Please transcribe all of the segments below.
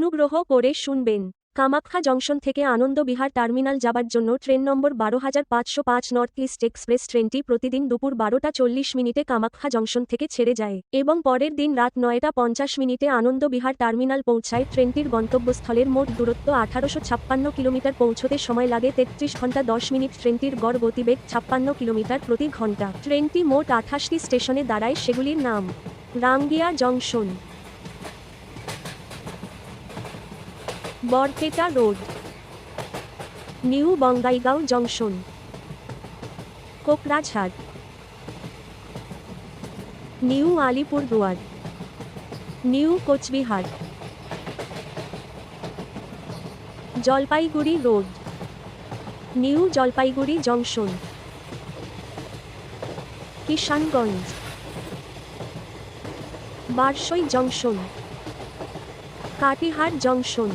অনুগ্রহ করে শুনবেন। কামাখ্যা জংশন থেকে আনন্দ বিহার টার্মিনাল যাবার জন্য ট্রেন নম্বর বারো হাজার পাঁচশো পাঁচ নর্থ ইস্ট এক্সপ্রেস ট্রেনটি প্রতিদিন দুপুর বারোটা চল্লিশ মিনিটে কামাখ্যা জংশন থেকে ছেড়ে যায় এবং পরের দিন রাত নয়টা পঞ্চাশ মিনিটে আনন্দ বিহার টার্মিনাল পৌঁছায় ট্রেনটির গন্তব্যস্থলের মোট দূরত্ব আঠারোশো ছাপ্পান্ন কিলোমিটার পৌঁছতে সময় লাগে তেত্রিশ ঘণ্টা দশ মিনিট। ট্রেনটির গড় গতিবেগ ছাপ্পান্ন কিলোমিটার প্রতি ঘণ্টা ট্রেনটি মোট আঠাশটি স্টেশনে দাঁড়ায় সেগুলির নাম। Rangia junction. Barpeta road, new Bongaigaon junction Kokrajhar new Alipurduar, new Cooch Behar, Jalpaiguri road, new Jalpaiguri junction, Kishanganj Barsoi junction, Katihar junction.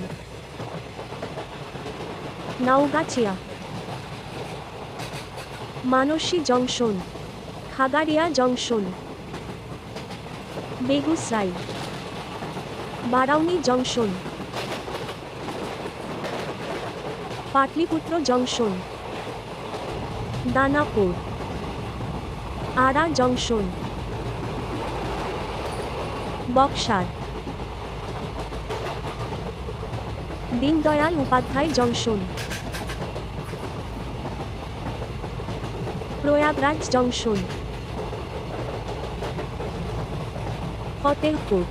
Naugachia. Mansi junction Khagaria junction Begusarai. Barauni junction Pataliputra junction Danapur Ara junction Buxar. Deendayal Upadhyay junction. Prayagraj junction. Fatehpur.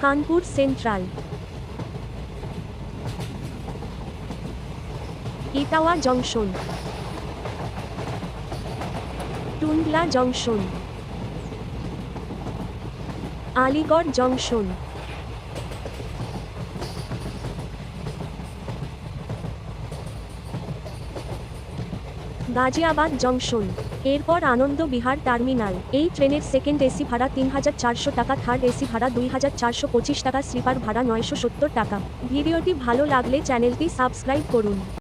Kanpur central. Etawah junction. Tundla junction. Aligarh junction. Ghaziabad junction. এরপর Anand Bihar terminal. এই ট্রেনের second AC ভাড়া তিন হাজার চারশো টাকা, third AC ভাড়া দুই হাজার চারশো পঁচিশ টাকা, স্লিপার ভাড়া নয়শো সত্তর টাকা। ভিডিওটি ভালো লাগলে চ্যানেলটি সাবস্ক্রাইব করুন।